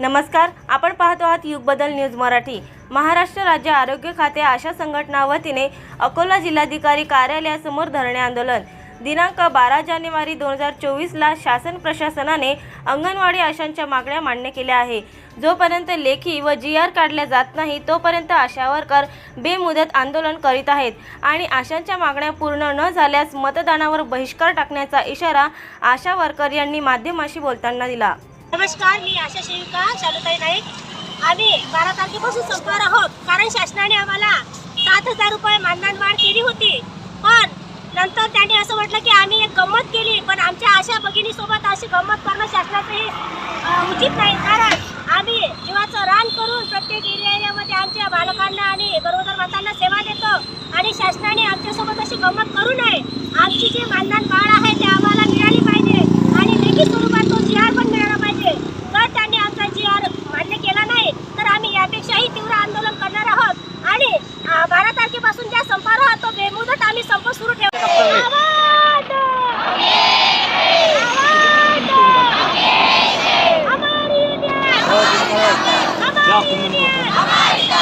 नमस्कार आपण पाहतो आहात युग बदल न्यूज मराठी. महाराष्ट्र राज्य आरोग्य खाते आशा संघटना वतीने अकोला जिल्हाधिकारी कार्यालयासमोर धरणे आंदोलन. दिनांक बारा जानेवारी दोन हजार चोवीसला शासन प्रशासनाने अंगणवाडी आशांच्या मागण्या मान्य केल्या आहे. जोपर्यंत लेखी व जी आर काढल्या जात नाही तोपर्यंत आशा वर्कर बेमुदत आंदोलन करीत आहेत आणि आशांच्या मागण्या पूर्ण न झाल्यास मतदानावर बहिष्कार टाकण्याचा इशारा आशा वर्कर यांनी माध्यमाशी बोलताना दिला. नमस्कार मी आशा सेविका शालुताई नाईक. आम्ही बारा तारखेपासून संपणार आहोत कारण शासनाने आम्हाला सात हजार रुपये मानधन वाढ केली होती. पण नंतर त्यांनी असं म्हटलं की आम्ही एक गंमत केली पण आमच्या आशा भगिनीसोबत अशी गंमत करणं शासनाचं हे उचित नाही. कारण आम्ही जीवाचं रान करून प्रत्येक एरियामध्ये आमच्या बालकांना आणि गरोदर मातांना सेवा देतो आणि शासनाने आमच्यासोबत अशी गंमत करू नये आमची जी मानधन वाढ आहे ते आम्हाला मिळाली पाहिजे आणि लेखी स्वरूपात तो जी आर पण मिळाला पाहिजे जर त्यांनी आमचा जी आर मान्य केला नाही तर आम्ही यापेक्षाही तीव्र आंदोलन करणार आहोत आणि अं, बारा तारखेपासून ज्या संपार आहोत तो बेमुदत आम्ही संप सुरू ठेवू आवाज! आवाज!